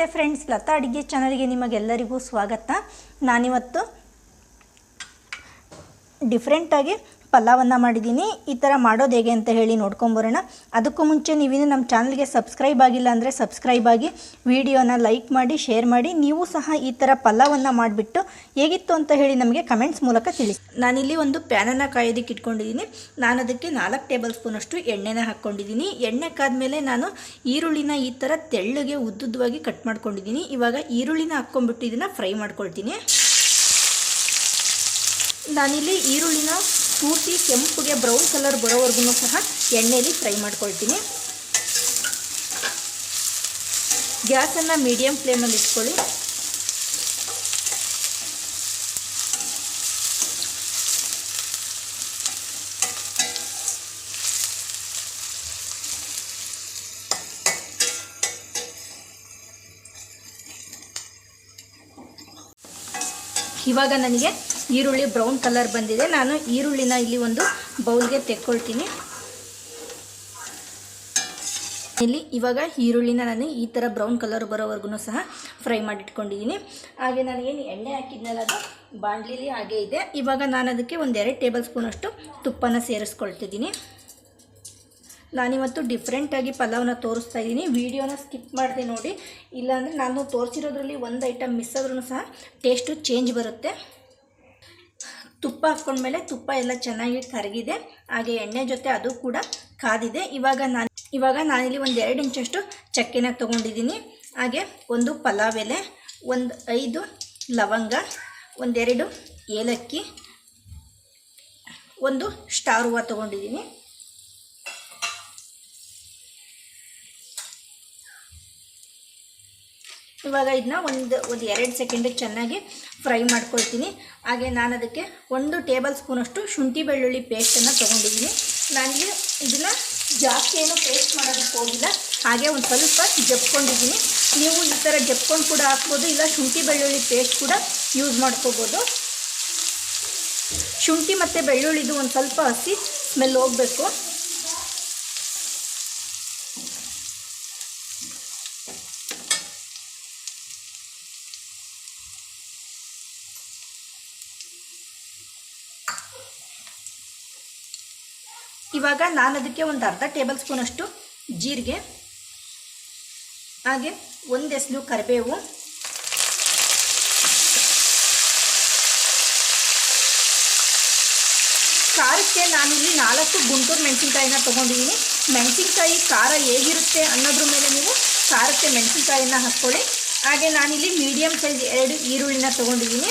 ನಮಸ್ತೆ ಫ್ರೆಂಡ್ಸ್ ಲತಾ ಅಡುಗೆ ಚಾನಲ್ಗೆ ನಿಮಗೆಲ್ಲರಿಗೂ ಸ್ವಾಗತ. ನಾನಿವತ್ತು ಡಿಫ್ರೆಂಟಾಗಿ ಪಲಾವನ್ನು ಮಾಡಿದ್ದೀನಿ. ಈ ಥರ ಮಾಡೋದು ಹೇಗೆ ಅಂತ ಹೇಳಿ ನೋಡ್ಕೊಂಬರೋಣ ಅದಕ್ಕೂ ಮುಂಚೆ ನೀವಿನ್ನು ನಮ್ಮ ಚಾನಲ್ಗೆ ಸಬ್ಸ್ಕ್ರೈಬ್ ಆಗಿಲ್ಲ ಅಂದರೆ ಸಬ್ಸ್ಕ್ರೈಬ್ ಆಗಿ ವಿಡಿಯೋನ ಲೈಕ್ ಮಾಡಿ, ಶೇರ್ ಮಾಡಿ. ನೀವು ಸಹ ಈ ಥರ ಪಲಾವನ್ನು ಮಾಡಿಬಿಟ್ಟು ಹೇಗಿತ್ತು ಅಂತ ಹೇಳಿ ನಮಗೆ ಕಮೆಂಟ್ಸ್ ಮೂಲಕ ತಿಳಿಸಿ. ನಾನಿಲ್ಲಿ ಒಂದು ಪ್ಯಾನನ್ನು ಕಾಯೋದಕ್ಕೆ ಇಟ್ಕೊಂಡಿದ್ದೀನಿ. ನಾನು ಅದಕ್ಕೆ ನಾಲ್ಕು ಟೇಬಲ್ ಸ್ಪೂನಷ್ಟು ಎಣ್ಣೆನ ಹಾಕ್ಕೊಂಡಿದ್ದೀನಿ. ಎಣ್ಣೆ ಕಾದ್ಮೇಲೆ ನಾನು ಈರುಳ್ಳಿನ ಈ ಥರ ತೆಳ್ಳಗೆ ಉದ್ದುದ್ದವಾಗಿ ಕಟ್ ಮಾಡ್ಕೊಂಡಿದ್ದೀನಿ. ಇವಾಗ ಈರುಳ್ಳಿನ ಹಾಕ್ಕೊಂಡ್ಬಿಟ್ಟು ಇದನ್ನು ಫ್ರೈ ಮಾಡ್ಕೊಳ್ತೀನಿ. ನಾನಿಲ್ಲಿ ಈರುಳ್ಳಿನ ಪೂರ್ತಿ ಕೆಂಪುಗೆ ಬ್ರೌನ್ ಕಲರ್ ಬರೋವರೆಗೂ ಸಹ ಎಣ್ಣೆಯಲ್ಲಿ ಫ್ರೈ ಮಾಡ್ಕೊಳ್ತೀನಿ. ಗ್ಯಾಸನ್ನು ಮೀಡಿಯಂ ಫ್ಲೇಮಲ್ಲಿ ಇಟ್ಕೊಳ್ಳಿ. ಇವಾಗ ನನಗೆ ಈರುಳ್ಳಿ ಬ್ರೌನ್ ಕಲರ್ ಬಂದಿದೆ. ನಾನು ಈರುಳ್ಳಿನ ಇಲ್ಲಿ ಒಂದು ಬೌಲ್ಗೆ ತೆಕ್ಕೊಳ್ತೀನಿ. ಇಲ್ಲಿ ಇವಾಗ ಈರುಳ್ಳಿನ ನಾನು ಈ ಥರ ಬ್ರೌನ್ ಕಲರ್ ಬರೋವರೆಗೂ ಸಹ ಫ್ರೈ ಮಾಡಿಟ್ಕೊಂಡಿದ್ದೀನಿ ಹಾಗೆ ನಾನು ಏನು ಎಣ್ಣೆ ಹಾಕಿದ್ನಲ್ಲ ಅದು, ಬಾಣಲಿಲಿ ಹಾಗೆ ಇದೆ. ಇವಾಗ ನಾನು ಅದಕ್ಕೆ ಒಂದೆರಡು ಟೇಬಲ್ ಸ್ಪೂನಷ್ಟು ತುಪ್ಪನ ಸೇರಿಸ್ಕೊಳ್ತಿದ್ದೀನಿ ನಾನಿವತ್ತು ಡಿಫ್ರೆಂಟಾಗಿ ಪಲಾವ್ನ ತೋರಿಸ್ತಾ ಇದ್ದೀನಿ ವೀಡಿಯೋನ ಸ್ಕಿಪ್ ಮಾಡಿದೆ ನೋಡಿ. ಇಲ್ಲಾಂದರೆ ನಾನು ತೋರಿಸಿರೋದ್ರಲ್ಲಿ ಒಂದು ಐಟಮ್ ಮಿಸ್ ಆದ್ರೂ ಸಹ ಟೇಸ್ಟು ಚೇಂಜ್ ಬರುತ್ತೆ. ತುಪ್ಪ ಹಾಕ್ಕೊಂಡ್ಮೇಲೆ ತುಪ್ಪ ಎಲ್ಲ ಚೆನ್ನಾಗಿ ಕರಗಿದೆ. ಹಾಗೆ ಎಣ್ಣೆ ಜೊತೆ ಅದು ಕೂಡ ಕಾದಿದೆ. ಇವಾಗ ನಾನು ಇವಾಗ ನಾನಿಲ್ಲಿ ಒಂದು ಎರಡು ಇಂಚಷ್ಟು ಚಕ್ಕೆನ ತೊಗೊಂಡಿದ್ದೀನಿ. ಹಾಗೆ ಒಂದು ಪಲಾವ್ ಎಲೆ, ಒಂದು ಐದು ಲವಂಗ, ಒಂದೆರಡು ಏಲಕ್ಕಿ, ಒಂದು ಸ್ಟಾರ್ ಹೂವು ತೊಗೊಂಡಿದ್ದೀನಿ. ಇವಾಗ ಇದನ್ನ ಒಂದು ಒಂದು ಎರಡು ಸೆಕೆಂಡ್ ಚೆನ್ನಾಗಿ ಫ್ರೈ ಮಾಡ್ಕೊಳ್ತೀನಿ. ಹಾಗೆ ನಾನು ಅದಕ್ಕೆ ಒಂದು ಟೇಬಲ್ ಸ್ಪೂನಷ್ಟು ಶುಂಠಿ ಬೆಳ್ಳುಳ್ಳಿ ಪೇಸ್ಟನ್ನು ತೊಗೊಂಡಿದ್ದೀನಿ. ನನಗೆ ಇದನ್ನು ಜಾಸ್ತಿ ಏನು ಪೇಸ್ಟ್ ಮಾಡೋದಕ್ಕೆ ಹೋಗಿಲ್ಲ. ಹಾಗೆ ಒಂದು ಸ್ವಲ್ಪ ಜಪ್ಕೊಂಡಿದ್ದೀನಿ. ನೀವು ಈ ಥರ ಜಪ್ಕೊಂಡು ಕೂಡ ಹಾಕ್ಬೋದು, ಇಲ್ಲ ಶುಂಠಿ ಬೆಳ್ಳುಳ್ಳಿ ಪೇಸ್ಟ್ ಕೂಡ ಯೂಸ್ ಮಾಡ್ಕೋಬೋದು. ಶುಂಠಿ ಮತ್ತು ಬೆಳ್ಳುಳ್ಳಿದು ಒಂದು ಸ್ವಲ್ಪ ಹಸಿ ಸ್ಮೆಲ್ ಹೋಗಬೇಕು. ಇವಾಗ ನಾನು ಅದಕ್ಕೆ ಒಂದು ಅರ್ಧ ಟೇಬಲ್ ಸ್ಪೂನಷ್ಟು ಜೀರಿಗೆ, ಹಾಗೆ ಒಂದು ಎಸಲು ಕರಿಬೇವು, ಖಾರಕ್ಕೆ ನಾನಿಲ್ಲಿ ನಾಲ್ಕು ಗುಂಟೂರು ಮೆಣಸಿನ್ಕಾಯಿನ ತೊಗೊಂಡಿದ್ದೀನಿ. ಮೆಣಸಿನ್ಕಾಯಿ ಖಾರ ಹೇಗಿರುತ್ತೆ ಅನ್ನೋದ್ರ ಮೇಲೆ ನೀವು ಖಾರಕ್ಕೆ ಮೆಣಸಿನ್ಕಾಯಿನ ಹಾಕ್ಕೊಳ್ಳಿ. ಹಾಗೆ ನಾನಿಲ್ಲಿ ಮೀಡಿಯಮ್ ಸೈಜ್ ಎರಡು ಈರುಳ್ಳಿನ ತೊಗೊಂಡಿದ್ದೀನಿ.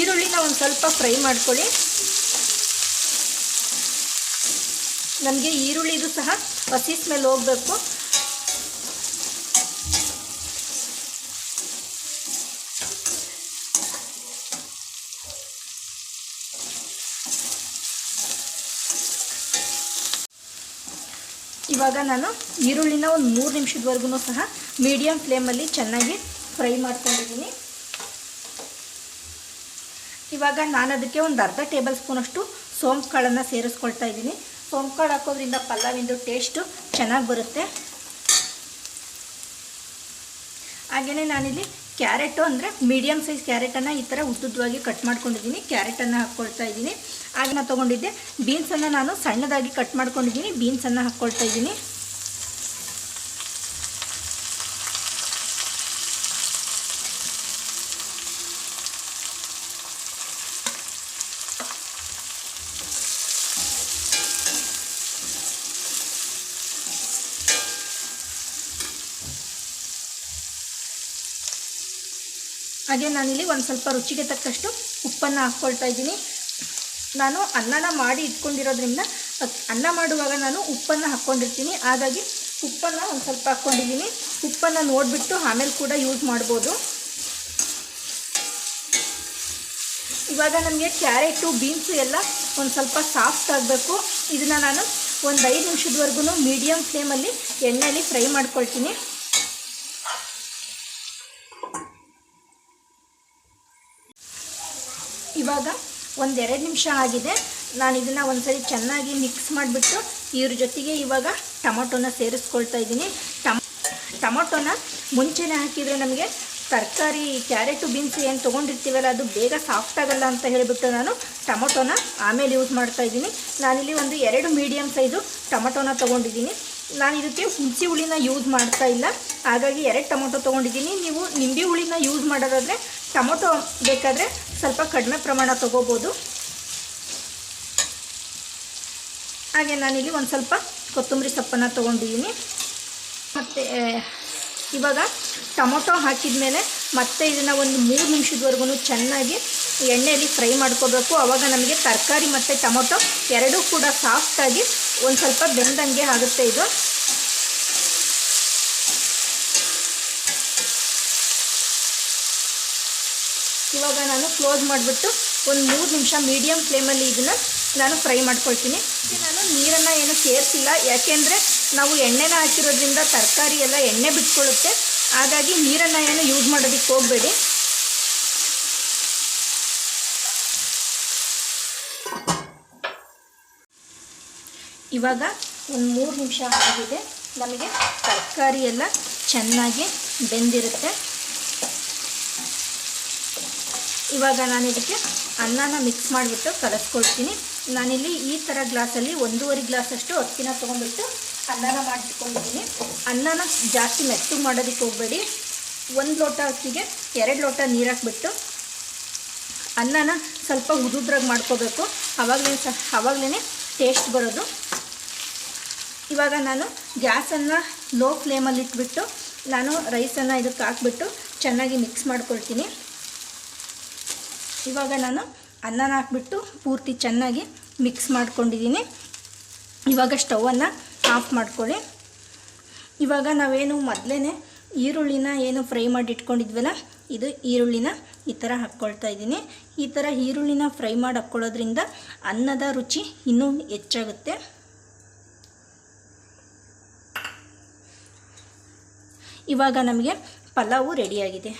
ಈರುಳ್ಳಿನ ಒಂದು ಸ್ವಲ್ಪ ಫ್ರೈ ಮಾಡ್ಕೊಳ್ಳಿ. ನನಗೆ ಈರುಳ್ಳಿದು ಸಹ ಹಸಿ ಸ್ಮೆಲ್ ಹೋಗಬೇಕು. ಇವಾಗ ನಾನು ಈರುಳ್ಳಿನ ಒಂದು ಮೂರು ನಿಮಿಷದವರೆಗೂ ಸಹ ಮೀಡಿಯಮ್ ಫ್ಲೇಮಲ್ಲಿ ಚೆನ್ನಾಗಿ ಫ್ರೈ ಮಾಡ್ಕೊಂಡಿದ್ದೀನಿ. ಇವಾಗ ನಾನು ಅದಕ್ಕೆ ಒಂದು ಅರ್ಧ ಟೇಬಲ್ ಸ್ಪೂನಷ್ಟು ಸೋಂಪು ಕಾಳನ್ನು ಸೇರಿಸ್ಕೊಳ್ತಾ ಇದ್ದೀನಿ. ಸೋಂಪು ಕಾಳು ಹಾಕೋದ್ರಿಂದ ಪಲಾವಿಂದು ಟೇಸ್ಟು ಚೆನ್ನಾಗಿ ಬರುತ್ತೆ. ಹಾಗೆಯೇ ನಾನಿಲ್ಲಿ ಕ್ಯಾರೆಟು ಅಂದರೆ ಮೀಡಿಯಮ್ ಸೈಜ್ ಕ್ಯಾರೆಟನ್ನು ಈ ಥರ ಉದ್ದುದ್ದವಾಗಿ ಕಟ್ ಮಾಡ್ಕೊಂಡಿದ್ದೀನಿ. ಕ್ಯಾರೆಟನ್ನು ಹಾಕ್ಕೊಳ್ತಾ ಇದ್ದೀನಿ. ಆಗ ನಾನು ತೊಗೊಂಡಿದ್ದೆ ಬೀನ್ಸನ್ನು ನಾನು ಸಣ್ಣದಾಗಿ ಕಟ್ ಮಾಡ್ಕೊಂಡಿದ್ದೀನಿ. ಬೀನ್ಸನ್ನು ಹಾಕ್ಕೊಳ್ತಾ ಇದ್ದೀನಿ. ಹಾಗೆ ನಾನಿಲ್ಲಿ ಒಂದು ಸ್ವಲ್ಪ ರುಚಿಗೆ ತಕ್ಕಷ್ಟು ಉಪ್ಪನ್ನು ಹಾಕ್ಕೊಳ್ತಾ ಇದ್ದೀನಿ. ನಾನು ಅನ್ನನ ಮಾಡಿ ಇಟ್ಕೊಂಡಿರೋದ್ರಿಂದ ಅನ್ನ ಮಾಡುವಾಗ ನಾನು ಉಪ್ಪನ್ನು ಹಾಕ್ಕೊಂಡಿರ್ತೀನಿ. ಹಾಗಾಗಿ ಉಪ್ಪನ್ನು ಒಂದು ಸ್ವಲ್ಪ ಹಾಕ್ಕೊಂಡಿದ್ದೀನಿ. ಉಪ್ಪನ್ನು ನೋಡಿಬಿಟ್ಟು ಆಮೇಲೆ ಕೂಡ ಯೂಸ್ ಮಾಡ್ಬೋದು. ಇವಾಗ ನನಗೆ ಕ್ಯಾರೆಟು, ಬೀನ್ಸು ಎಲ್ಲ ಒಂದು ಸ್ವಲ್ಪ ಸಾಫ್ಟ್ ಆಗಬೇಕು. ಇದನ್ನು ನಾನು ಒಂದು ಐದು ನಿಮಿಷದವರೆಗೂ ಮೀಡಿಯಮ್ ಫ್ಲೇಮಲ್ಲಿ ಎಣ್ಣೆಯಲ್ಲಿ ಫ್ರೈ ಮಾಡ್ಕೊಳ್ತೀನಿ. ಇವಾಗ ಒಂದೆರಡು ನಿಮಿಷ ಆಗಿದೆ. ನಾನು ಇದನ್ನು ಒಂದ್ಸರಿ ಚೆನ್ನಾಗಿ ಮಿಕ್ಸ್ ಮಾಡಿಬಿಟ್ಟು ಇವ್ರ ಜೊತೆಗೆ ಇವಾಗ ಟೊಮೊಟೊನ ಸೇರಿಸ್ಕೊಳ್ತಾ ಇದ್ದೀನಿ. ಟಮ್, ಟೊಮೊಟೊನ ಮುಂಚೆನೇ ಹಾಕಿದರೆ ನಮಗೆ ತರಕಾರಿ, ಕ್ಯಾರೆಟು, ಬೀನ್ಸ್ ಏನು ತೊಗೊಂಡಿರ್ತೀವಲ್ಲ, ಅದು ಬೇಗ ಸಾಫ್ಟ್ ಆಗಲ್ಲ ಅಂತ ಹೇಳಿಬಿಟ್ಟು ನಾನು ಟೊಮೊಟೊನ ಆಮೇಲೆ ಯೂಸ್ ಮಾಡ್ತಾ ಇದ್ದೀನಿ. ನಾನಿಲ್ಲಿ ಒಂದು ಎರಡು ಮೀಡಿಯಮ್ ಸೈಜು ಟೊಮೊಟೊನ ತೊಗೊಂಡಿದ್ದೀನಿ. ನಾನು ಇದಕ್ಕೆ ಹುಣಸಿ ಹುಳಿನ ಯೂಸ್ ಮಾಡ್ತಾ ಇಲ್ಲ. ಹಾಗಾಗಿ ಎರಡು ಟೊಮೊಟೊ ತೊಗೊಂಡಿದ್ದೀನಿ. ನೀವು ನಿಂಬೆ ಹುಳಿನ ಯೂಸ್ ಮಾಡೋದಾದರೆ ಟೊಮೊಟೊ ಬೇಕಾದರೆ ಸ್ವಲ್ಪ ಕಡಿಮೆ ಪ್ರಮಾಣ ತೊಗೋಬೋದು. ಹಾಗೆ ನಾನಿಲ್ಲಿ ಒಂದು ಸ್ವಲ್ಪ ಕೊತ್ತಂಬರಿ ಸೊಪ್ಪನ್ನು ತೊಗೊಂಡಿದ್ದೀನಿ. ಮತ್ತು ಇವಾಗ ಟೊಮೊಟೊ ಹಾಕಿದ ಮೇಲೆ ಮತ್ತೆ ಇದನ್ನು ಒಂದು ಮೂರು ನಿಮಿಷದವರೆಗೂ ಚೆನ್ನಾಗಿ ಎಣ್ಣೆಯಲ್ಲಿ ಫ್ರೈ ಮಾಡ್ಕೋಬೇಕು. ಆವಾಗ ನಮಗೆ ತರಕಾರಿ ಮತ್ತು ಟೊಮೊಟೊ ಎರಡೂ ಕೂಡ ಸಾಫ್ಟಾಗಿ ಒಂದು ಸ್ವಲ್ಪ ಬೆಂದಂಗೆ ಆಗುತ್ತೆ ಇದು. ಇವಾಗ ನಾನು ಕ್ಲೋಸ್ ಮಾಡಿಬಿಟ್ಟು ಒಂದು ಮೂರು ನಿಮಿಷ ಮೀಡಿಯಮ್ ಫ್ಲೇಮಲ್ಲಿ ಇದನ್ನು ನಾನು ಫ್ರೈ ಮಾಡ್ಕೊಳ್ತೀನಿ. ನಾನು ನೀರನ್ನು ಏನು ಸೇರಿಸಿಲ್ಲ. ಯಾಕೆಂದರೆ ನಾವು ಎಣ್ಣೆನ ಹಾಕಿರೋದ್ರಿಂದ ತರಕಾರಿ ಎಲ್ಲ ಎಣ್ಣೆ ಬಿಟ್ಕೊಳ್ಳುತ್ತೆ. ಹಾಗಾಗಿ ನೀರನ್ನು ಏನು ಯೂಸ್ ಮಾಡೋದಕ್ಕೆ ಹೋಗಬೇಡಿ. ಇವಾಗ ಒಂದು ಮೂರು ನಿಮಿಷ ಆಗಿದೆ. ನಮಗೆ ತರಕಾರಿ ಎಲ್ಲ ಚೆನ್ನಾಗಿ ಬೆಂದಿರುತ್ತೆ. ಇವಾಗ ನಾನು ಇದಕ್ಕೆ ಅನ್ನನ ಮಿಕ್ಸ್ ಮಾಡಿಬಿಟ್ಟು ಕಲಸ್ಕೊಳ್ತೀನಿ. ನಾನಿಲ್ಲಿ ಈ ಥರ ಗ್ಲಾಸಲ್ಲಿ ಒಂದೂವರೆ ಗ್ಲಾಸಷ್ಟು ಅಕ್ಕಿನ ತೊಗೊಂಡ್ಬಿಟ್ಟು ಅನ್ನನ ಮಾಡಿಟ್ಕೊಂಡಿದ್ದೀನಿ ಅನ್ನನ ಜಾಸ್ತಿ ಮೆತ್ತು ಮಾಡೋದಕ್ಕೆ ಹೋಗಬೇಡಿ. ಒಂದು ಲೋಟ ಅಕ್ಕಿಗೆ ಎರಡು ಲೋಟ ನೀರು ಹಾಕ್ಬಿಟ್ಟು ಅನ್ನನ ಸ್ವಲ್ಪ ಉದುದ್ರಾಗಿ ಮಾಡ್ಕೋಬೇಕು. ಆವಾಗಲೇ ಸಹ ಆವಾಗಲೇ ಟೇಸ್ಟ್ ಬರೋದು. ಇವಾಗ ನಾನು ಗ್ಯಾಸನ್ನು ಲೋ ಫ್ಲೇಮಲ್ಲಿ ಇಟ್ಬಿಟ್ಟು ನಾನು ರೈಸನ್ನು ಇದಕ್ಕೆ ಹಾಕ್ಬಿಟ್ಟು ಚೆನ್ನಾಗಿ ಮಿಕ್ಸ್ ಮಾಡ್ಕೊಳ್ತೀನಿ. ಇವಾಗ ನಾನು ಅನ್ನನ ಹಾಕ್ಬಿಟ್ಟು ಪೂರ್ತಿ ಚೆನ್ನಾಗಿ ಮಿಕ್ಸ್ ಮಾಡ್ಕೊಂಡಿದ್ದೀನಿ. ಇವಾಗ ಸ್ಟವನ್ನು ಆಫ್ ಮಾಡ್ಕೊಳ್ಳಿ. ಇವಾಗ ನಾವೇನು ಮೊದಲೇ ಈರುಳ್ಳಿನ ಏನು ಫ್ರೈ ಮಾಡಿ ಇಟ್ಕೊಂಡಿದ್ವಲ್ಲ, ಇದು ಈರುಳ್ಳಿನ ಈ ಥರ ಹಾಕ್ಕೊಳ್ತಾ ಇದ್ದೀನಿ. ಈ ಥರ ಈರುಳ್ಳಿನ ಫ್ರೈ ಮಾಡಿ ಹಾಕ್ಕೊಳ್ಳೋದ್ರಿಂದ ಅನ್ನದ ರುಚಿ ಇನ್ನೂ ಹೆಚ್ಚಾಗುತ್ತೆ. ಇವಾಗ ನಮಗೆ ಪಲಾವು ರೆಡಿಯಾಗಿದೆ